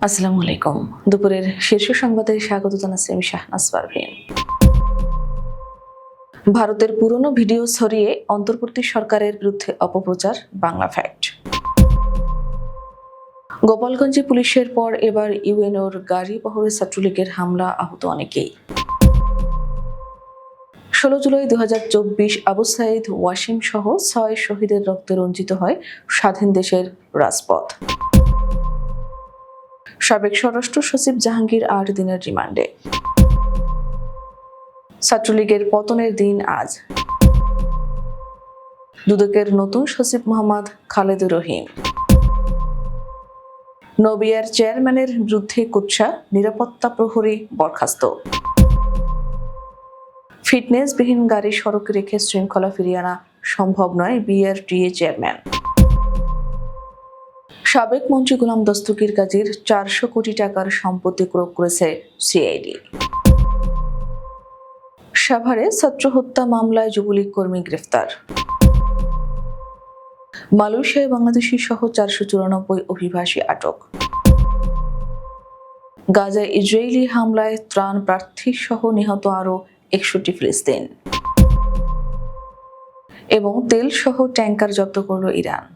আসসালামু আলাইকুম। দুপুরের শীর্ষ সংবাদে স্বাগত জানাচ্ছি আমি শাহনাজ পারভীন। ভারতের পুরনো ভিডিও ছড়িয়ে অন্তর্বর্তী সরকারের বিরুদ্ধে অপপ্রচার, বাংলা ফ্যাক্ট। গোপালগঞ্জে পুলিশের পর এবার ইউএনওর গাড়ি বহরে ছাত্রলীগের হামলা, আহত অনেকেই। ষোলো জুলাই দু হাজার চব্বিশ আবু সাইদ ওয়াসিম সহ ছয় শহীদের রক্তে রঞ্জিত হয় স্বাধীন দেশের রাজপথ। সাবেক স্বরাষ্ট্র সচিব জাহাঙ্গীর আট দিনের রিমান্ডে। ছাত্রলীগের পতনের দিন আজ। দুদকের নতুন সচিব মোহাম্মদ খালেদুর রহিম। নবিয়ার চেয়ারম্যানের বিরুদ্ধে কুৎসা, নিরাপত্তা প্রহরী বরখাস্ত। ফিটনেসবিহীন গাড়ি সড়কে রেখে শৃঙ্খলা ফিরিয়ে আনা সম্ভব নয় বিআরটিএ চেয়ারম্যান। সাবেক মন্ত্রী গোলাম দস্তগীর কাজীর চারশো কোটি টাকার সম্পত্তি ক্রোক করেছে সিআইডি। সাভারে ছাত্র হত্যা মামলায় যুবলীগ কর্মী গ্রেফতার। মালয়েশিয়ায় বাংলাদেশি সহ চারশো চুরানব্বই অভিবাসী আটক। গাজায় ইসরায়েলি হামলায় ত্রাণ প্রার্থী সহ নিহত আরও একষট্টি ফিলিস্তিন। এবং তেল সহ ট্যাঙ্কার জব্দ করল ইরান।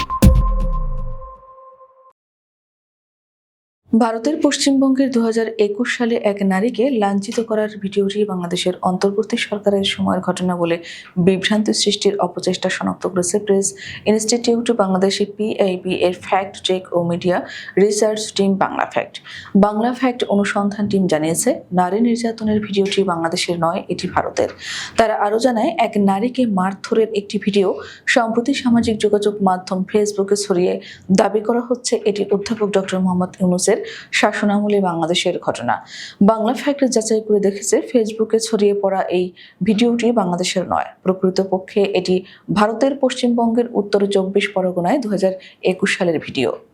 ভারতের পশ্চিমবঙ্গের দু হাজার একুশ সালে এক নারীকে লাঞ্ছিত করার ভিডিওটি বাংলাদেশের অন্তর্বর্তী সরকারের সময়ের ঘটনা বলে বিভ্রান্তি সৃষ্টির অপচেষ্টা শনাক্ত করেছে প্রেস ইনস্টিটিউট বাংলাদেশি পিআইবি এর ফ্যাক্ট চেক ও media research team Bangla fact. Bangla fact অনুসন্ধান টিম জানিয়েছে, নারী নির্যাতনের ভিডিওটি বাংলাদেশের নয়, এটি ভারতের। তারা আরও জানায়, এক নারীকে মারধরের একটি ভিডিও সম্প্রতি সামাজিক যোগাযোগ মাধ্যম ফেসবুকে ছড়িয়ে দাবি করা হচ্ছে। এটি অধ্যাপক ডক্টর মোহাম্মদ ইউনুসের শাসনামলে বাংলাদেশের ঘটনা। বাংলা ফ্যাক্ট যাচাই করে দেখেছে, ফেসবুকে ছড়িয়ে পড়া এই ভিডিওটি বাংলাদেশের নয়। প্রকৃতপক্ষে এটি ভারতের পশ্চিমবঙ্গের উত্তর চব্বিশ পরগনায় দু হাজার একুশ সালের ভিডিও।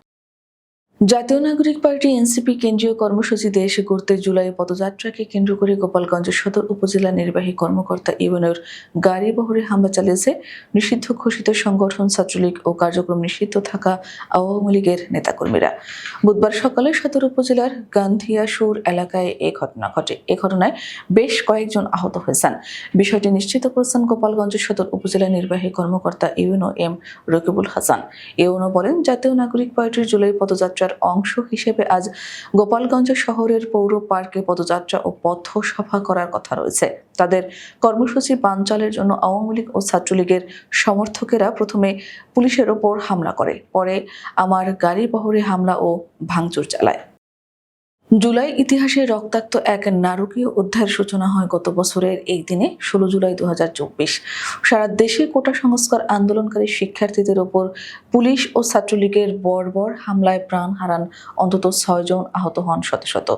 জাতীয় নাগরিক পার্টি এনসিপি কেন্দ্রীয় কর্মসূচি দেশ গড়তে জুলাই পদযাত্রাকে কেন্দ্র করে গোপালগঞ্জ সদর উপজেলা নির্বাহী কর্মকর্তা ইউএনওর গাড়ি বহরে হামলা চালিয়েছে নিষিদ্ধ ঘোষিত সংগঠন, ছাত্রলীগ ও কার্যক্রম নিষিদ্ধ থাকা আওয়ামী লীগের নেতাকর্মীরা। বুধবার সকালে সদর উপজেলার গান্ধিয়াসুর এলাকায় এ ঘটনা ঘটে। এ ঘটনায় বেশ কয়েকজন আহত হয়েছেন। বিষয়টি নিশ্চিত করেছেন গোপালগঞ্জ সদর উপজেলা নির্বাহী কর্মকর্তা UNO M Rakibul Hasan. UNO বলেন, জাতীয় নাগরিক পার্টির জুলাই পদযাত্রার অংশ হিসেবে আজ গোপালগঞ্জ শহরের পৌর পার্কে পদযাত্রা ও পথসভা করার কথা রয়েছে। তাদের কর্মসূচি বানচালের জন্য আওয়ামী লীগ ও ছাত্রলীগের সমর্থকেরা প্রথমে পুলিশের ওপর হামলা করে, পরে আমার গাড়ি বহরে হামলা ও ভাঙচুর চালায়। জুলাই ইতিহাসে রক্তাক্ত এক নারকীয় অধ্যায়ের সূচনা হয় গত বছরের এই দিনে, ষোলো জুলাই দুহাজার চব্বিশ। সারা দেশে কোটা সংস্কার আন্দোলনকারী শিক্ষার্থীদের ওপর পুলিশ ও ছাত্রলীগের বর্বর হামলায় প্রাণ হারান অন্তত ছয়জন আহত হন শত শত।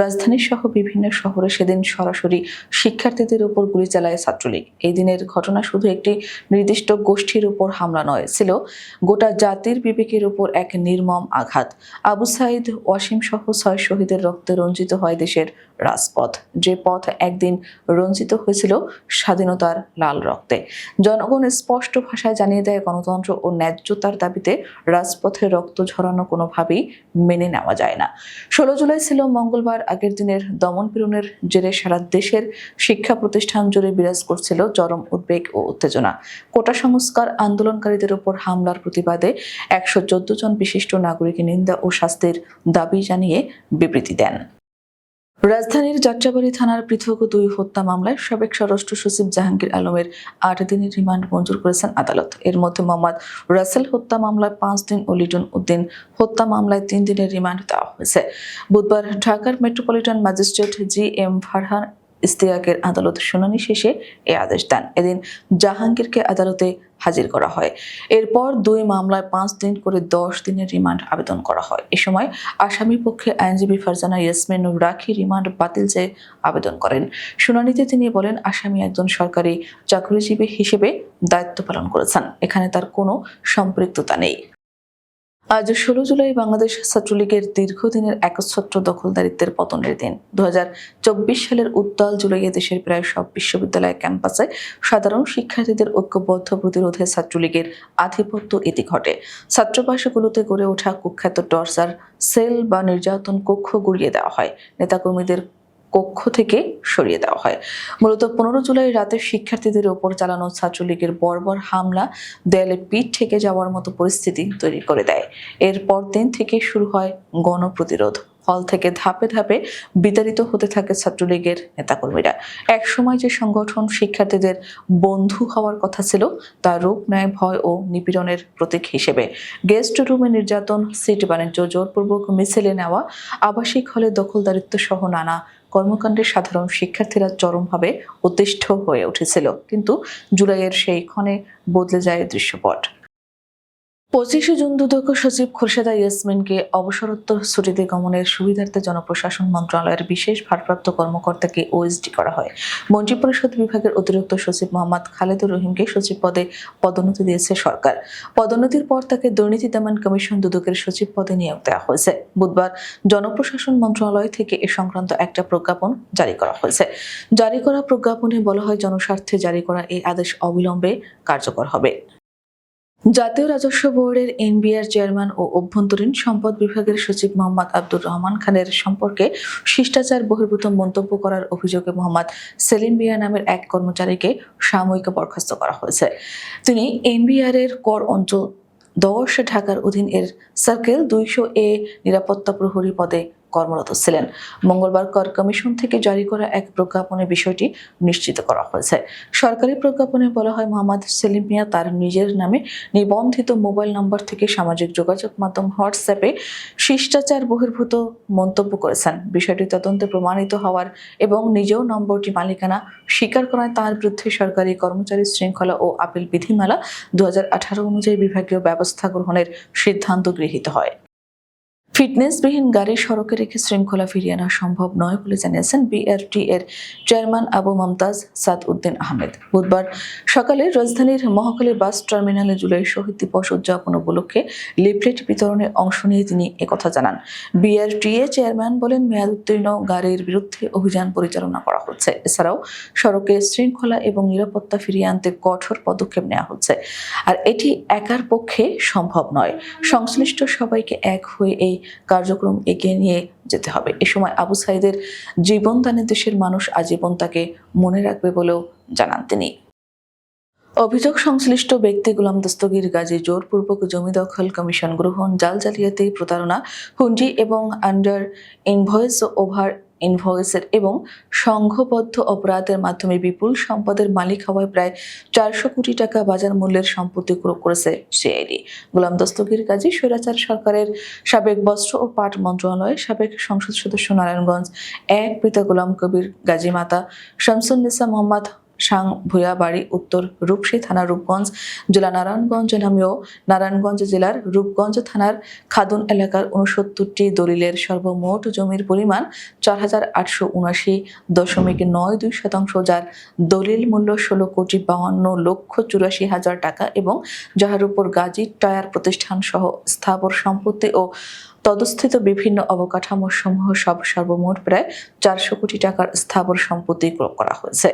রাজধানী সহ বিভিন্ন শহরে সেদিন সরাসরি শিক্ষার্থীদের উপর গুলি চালায় ছাত্রলীগ। এই দিনের ঘটনা শুধু একটি নির্দিষ্ট গোষ্ঠীর উপর হামলা নয়, ছিল গোটা জাতির বিবেকের উপর এক নির্মম আঘাত। আবু সাইদ ওয়াসিম সহ ছয় শহীদের রক্তে রঞ্জিত হয় দেশের রাজপথ, যে পথ একদিন রঞ্জিত হয়েছিল স্বাধীনতার লাল রক্তে। জনগণ স্পষ্ট ভাষায় জানিয়ে দেয়, গণতন্ত্র ও ন্যায্যতার দাবিতে রাজপথে রক্ত ঝরানো কোনোভাবেই মেনে নেওয়া যায় না। ষোলো জুলাই ছিল মঙ্গলবার, আগের দিনের দমন পীড়নের জেরে সারা দেশের শিক্ষা প্রতিষ্ঠান জুড়ে বিরাজ করছিল চরম উদ্বেগ ও উত্তেজনা। কোটা সংস্কার আন্দোলনকারীদের উপর হামলার প্রতিবাদে একশো চোদ্দ জন বিশিষ্ট নাগরিক নিন্দা ও শাস্তির দাবি জানিয়ে বিবৃতি দেন। রাজধানীর যাত্রাবাড়ি থানার পৃথক দুই হত্যা মামলায় সাবেক স্বরাষ্ট্র সচিব জাহাঙ্গীর আলমের আট দিনের রিমান্ড মঞ্জুর করেছেন আদালত। এর মধ্যে মোহাম্মদ রাসেল হত্যা মামলায় পাঁচ দিন ও লিটন উদ্দিন হত্যা মামলায় তিন দিনের রিমান্ড দেওয়া হয়েছে। বুধবার ঢাকার metropolitan magistrate G M Farhan ইস্তিয়াকের আদালত শুনানি শেষে এ আদেশ দেন। এদিন জাহাঙ্গীরকে আদালতে হাজির করা হয়। এরপর দুই মামলায় পাঁচ দিন করে দশ দিনের রিমান্ড আবেদন করা হয়। এ সময় আসামি পক্ষে আইনজীবী ফারজানা ইয়াসমিন রাখি রিমান্ড বাতিল চেয়ে আবেদন করেন। শুনানিতে তিনি বলেন, আসামি একজন সরকারি চাকরিজীবী হিসেবে দায়িত্ব পালন করেছেন। এখানে তার কোনো সম্পৃক্ততা নেই। আজ ষোলো জুলাই বাংলাদেশ ছাত্রলীগের দীর্ঘদিনের একচ্ছত্র দখলদারিত্বের পতনের দিন। দু হাজার চব্বিশ সালের উত্তাল জুলাইয়ে দেশের প্রায় সব বিশ্ববিদ্যালয় ক্যাম্পাসে সাধারণ শিক্ষার্থীদের ঐক্যবদ্ধ প্রতিরোধে ছাত্রলীগের আধিপত্য ইতি ঘটে। ছাত্রাবাসগুলোতে গড়ে ওঠা কুখ্যাত টর্চার সেল বা নির্যাতন কক্ষ গুড়িয়ে দেওয়া হয়। নেতাকর্মীদের কক্ষ থেকে সরিয়ে দেওয়া হয়। মূলত পনেরো জুলাই রাতে শিক্ষার্থীদের ওপর চালানো ছাত্রলীগের বর্বর হামলা দেয়ালে পিঠ থেকে যাওয়ার মতো পরিস্থিতি তৈরি করে দেয়। এর পরদিন থেকে শুরু হয় গণপ্রতিরোধ। হল থেকে ধাপে ধাপে বিতাড়িত হতে থাকে ছাত্রলীগের নেতাকর্মীরা। একসময় যে সংগঠন শিক্ষার্থীদের বন্ধু হওয়ার কথা ছিল, তা রূপ নেয় ভয় ও নিপীড়নের প্রতীক হিসেবে। গেস্ট রুমে নির্যাতন, সিট বাণিজ্য জোরপূর্বক মিছিলে নেওয়া, আবাসিক হলে দখলদারিত্ব সহ নানা কর্মকাণ্ডে সাধারণ শিক্ষার্থীরা চরমভাবে অতিষ্ঠ হয়ে উঠেছিল। কিন্তু জুলাইয়ের সেই ক্ষণে বদলে যায় দৃশ্যপট। পঁচিশে জুন দুদক সচিব খোরশেদা ইয়াসমিনকে অবসরোত্তর ছুটিতে গমনের সুবিধার্থে জনপ্রশাসন মন্ত্রণালয়ের বিশেষ ভারপ্রাপ্ত কর্মকর্তাকে ওএসডি করা হয়। মন্ত্রিপরিষদ বিভাগের অতিরিক্ত সচিব মোহাম্মদ খালেদুর রহিমকে সচিব পদে পদোন্নতি দিয়েছে সরকার। পদোন্নতির পর তাকে দুর্নীতি দমন কমিশন দুদকের সচিব পদে নিয়োগ দেওয়া হয়েছে। বুধবার জনপ্রশাসন মন্ত্রণালয় থেকে এ সংক্রান্ত একটা প্রজ্ঞাপন জারি করা হয়েছে। জারি করা প্রজ্ঞাপনে বলা হয়, জনস্বার্থে জারি করা এই আদেশ অবিলম্বে কার্যকর হবে। জাতীয় রাজস্ব বোর্ডের এনবিআর চেয়ারম্যান ও অভ্যন্তরীণ সম্পদ বিভাগের সচিব মোহাম্মদ আব্দুর রহমান খানের সম্পর্কে শিষ্টাচার বহির্ভূত মন্তব্য করার অভিযোগে মোহাম্মদ সেলিম বিয়া নামের এক কর্মচারীকে সাময়িক বরখাস্ত করা হয়েছে। তিনি এনবিআর এর কর অঞ্চল দশ ঢাকার অধীন এর সার্কেল দুইশো এ নিরাপত্তা প্রহরী পদে কর্মরত ছিলেন। মঙ্গলবার কর কমিশন থেকে জারি করা এক প্রজ্ঞাপনে বিষয়টি নিশ্চিত করা হয়েছে। সরকারি প্রজ্ঞাপনে বলা হয়, মোহাম্মদ সেলিম মিয়া তার নিজের নামে নিবন্ধিত মোবাইল নম্বর থেকে সামাজিক যোগাযোগ মাধ্যম হোয়াটসঅ্যাপে শিষ্টাচার বহির্ভূত মন্তব্য করেছেন। বিষয়টি তদন্তে প্রমাণিত হওয়ার এবং নিজেও নম্বরটি মালিকানা স্বীকার করায় তার বিরুদ্ধে সরকারি কর্মচারী শৃঙ্খলা ও আপিল বিধিমালা দু হাজার আঠারো অনুযায়ী বিভাগীয় ব্যবস্থা গ্রহণের সিদ্ধান্ত গৃহীত হয়। ফিটনেসবিহীন গাড়ি সড়কে রেখে শৃঙ্খলা ফিরিয়ে আনা সম্ভব নয় বলে জানিয়েছেন বিআরটি এর চেয়ারম্যান আবু মমতাজ সাদ উদ্দিন আহমেদ। বুধবার সকালে রাজধানীর মহাখালী বাস টার্মিনালে জুলাই শহীদ দিবস উদযাপন উপলক্ষে লিফলেট বিতরণে অংশ নিয়ে তিনি একথা জানান। বিআরটিএ চেয়ারম্যান বলেন, মেয়াদ উত্তীর্ণ গাড়ির বিরুদ্ধে অভিযান পরিচালনা করা হচ্ছে। এছাড়াও সড়কে শৃঙ্খলা এবং নিরাপত্তা ফিরিয়ে আনতে কঠোর পদক্ষেপ নেওয়া হচ্ছে। আর এটি একার পক্ষে সম্ভব নয়। সংশ্লিষ্ট সবাইকে এক হয়ে এই কার্যক্রম এগিয়ে নিয়ে যেতে হবে। এ সময় আবু সাইদের জীবনদানে দেশের মানুষ আজীবন তাকে মনে রাখবে বলেও জানান তিনি। অভিযোগ সংশ্লিষ্ট ব্যক্তি গোলাম দস্তগির গাজী জোরপূর্বক জমি দখল কমিশন গ্রহণ, জাল জালিয়াতি, প্রতারণা হুন্ডি এবং আন্ডার ইনভয়েস ওভার ইনভয়েসের এবং সংঘবদ্ধ অপরাধের মাধ্যমে বিপুল সম্পদের মালিক হওয়ায় প্রায় চারশো কোটি টাকা বাজার মূল্যের সম্পত্তি ক্রয় করেছে সিআইডি গোলাম দস্তগীর কাজী স্বৈরাচার সরকারের সাবেক বস্ত্র ও পাট মন্ত্রণালয়ের সাবেক সংসদ সদস্য নারায়ণগঞ্জ এক পিতা গোলাম কবির গাজী মাতা শামসুন্নেসা মোহাম্মদ সাং ভূয়া বাড়ি উত্তর রূপসী থানা রূপগঞ্জ জেলা নারায়ণগঞ্জ নামেও নারায়ণগঞ্জ জেলার রূপগঞ্জ থানার খাদুন এলাকার উনসত্তরটি দলিলের সর্বমোট জমির পরিমাণ চার হাজার আটশো উনাশি দশমিক নয় দুই শতাংশ, যার দলিল মূল্য ষোলো কোটি বাহান্ন লক্ষ চুরাশি হাজার টাকা এবং যাহার উপর গাজী টায়ার প্রতিষ্ঠান সহ স্থাবর সম্পত্তি ও তদস্থিত বিভিন্ন অবকাঠামো সমূহ সব সর্বমোট প্রায় চারশো কোটি টাকার স্থাবর সম্পত্তি করা হয়েছে।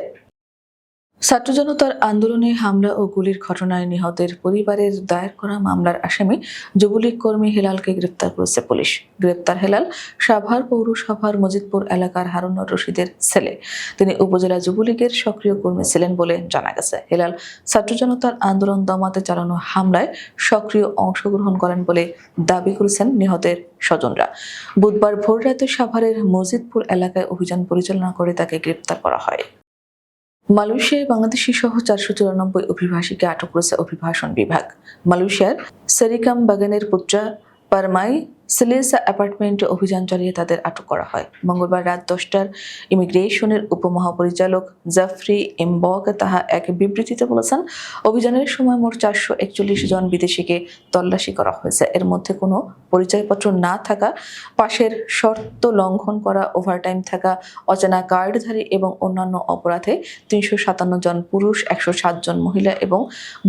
ছাত্র জনতার আন্দোলনে হামলা ও গুলির ঘটনায় নিহতের পরিবারের দায়ের করা মামলার আসামি যুবলীগ কর্মী হেলালকে গ্রেপ্তার করেছে পুলিশ। গ্রেপ্তার হেলাল সাভার পৌরসভার মজিদপুর এলাকার হারুনুর রশিদের ছেলে। তিনি উপজেলা যুবলীগের সক্রিয় কর্মী ছিলেন বলে জানা গেছে। হেলাল ছাত্র জনতার আন্দোলন দমাতে চালানো হামলায় সক্রিয় অংশগ্রহণ করেন বলে দাবি করেছেন নিহতের স্বজনরা। বুধবার ভোররাতে সাভারের মজিদপুর এলাকায় অভিযান পরিচালনা করে তাকে গ্রেপ্তার করা হয়। মালয়েশিয়ায় বাংলাদেশি সহ চারশো চুরানব্বই অভিবাসীকে আটক করেছে অভিবাসন বিভাগ। মালয়েশিয়ার সেরিকাম বাগানের পুত্রা পারমাই সিলেসা অ্যাপার্টমেন্টে অভিযান চালিয়ে তাদের আটক করা হয়। মঙ্গলবার রাত দশটার ইমিগ্রেশনের উপমহাপরিচালক জাফরি এমবক তাহা এক বিবৃতিতে বলেছেন, অভিযানের সময় মোট চারশো একচল্লিশ জন বিদেশিকে তল্লাশি করা হয়েছে। এর মধ্যে কোনো পরিচয়পত্র না থাকা, পাশের শর্ত লঙ্ঘন করা, ওভারটাইম থাকা, অচেনা কার্ডধারী এবং অন্যান্য অপরাধে তিনশো সাতান্ন জন পুরুষ, একশো সাত জন মহিলা এবং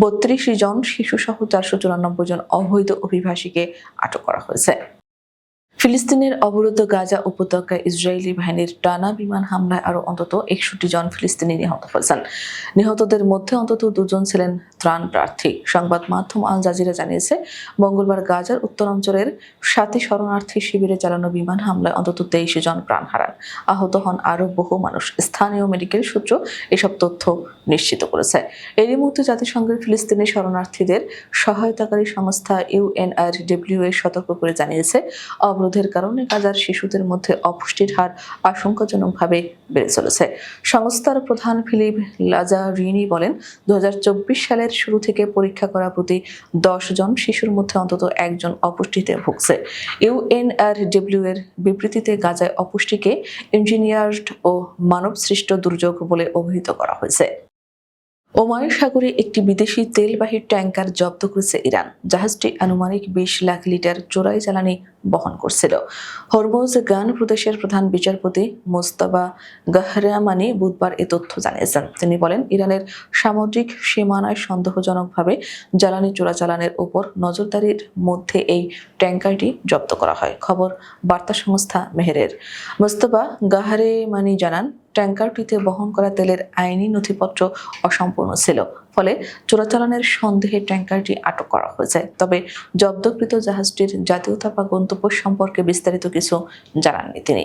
বত্রিশ জন শিশুসহ চারশো চুরানব্বই জন অবৈধ অভিবাসীকে আটক করা হয়েছে। ফিলিস্তিনের অবরুদ্ধ গাজা উপত্যকায় ইসরায়েলি বাহিনীর টানা বিমান হামলায় আরও অন্তত একষট্টি জন ফিলিস্তিনি নিহত হয়েছেন। নিহতদের মধ্যে অন্তত দুজন ছিলেন ত্রাণ প্রার্থী। সংবাদ মাধ্যম আল জাজিরা জানিয়েছে, মঙ্গলবার গাজার উত্তরাঞ্চলের সাথী শরণার্থী শিবিরে চালানো বিমান হামলায় অন্তত তেইশ জন প্রাণ হারান। আহত হন আরও বহু মানুষ। স্থানীয় মেডিকেল সূত্র এসব তথ্য নিশ্চিত করেছে। এরই মধ্যে জাতিসংঘের ফিলিস্তিনি শরণার্থীদের সহায়তাকারী সংস্থা ইউএনআরডব্লিউ এ সতর্ক করে জানিয়েছে অবরোধের কারণে গাজার শিশুদের মধ্যে অপুষ্টির হার আশঙ্কাজনকভাবে বেড়ে চলেছে। সংস্থার প্রধান ফিলিপ লাজারিনি বলেন দুই হাজার চব্বিশ সালের শুরু থেকে পরীক্ষা করা প্রতি দশ জন শিশুর মধ্যে অন্তত একজন অপুষ্টিতে ভুগছে। ইউএনআরডব্লিউ এর বিবৃতিতে গাজায় অপুষ্টিকে ইঞ্জিনিয়ার্ড ও মানবসৃষ্ট দুর্যোগ বলে অভিহিত করা হয়েছে। ওমান সাগরে একটি বিদেশি তেলবাহী ট্যাঙ্কার জব্দ করেছে ইরান। জাহাজটি আনুমানিক বিশ লাখ লিটার চোরাই জ্বালানি বহন করছিল। হরমোজ গান প্রদেশের প্রধান বিচারপতি মোস্তাবা গাহরামানি বুধবার এ তথ্য জানিয়েছেন। তিনি বলেন, ইরানের সামুদ্রিক সীমানায় সন্দেহজনকভাবে জ্বালানি চোরাচালানের উপর নজরদারির মধ্যে এই ট্যাঙ্কারটি জব্দ করা হয়। খবর বার্তা সংস্থা মেহেরের। মোস্তফা গাহারেমানি জানান ট্যাঙ্কারটিতে বহন করা তেলের আইনি নথিপত্র অসম্পূর্ণ ছিল, ফলে চোরাচালানের সন্দেহে ট্যাঙ্কারটি আটক করা হয়েছে। তবে জব্দকৃত জাহাজটির জাতীয়তা বা গন্তব্য সম্পর্কে বিস্তারিত কিছু জানাননি তিনি।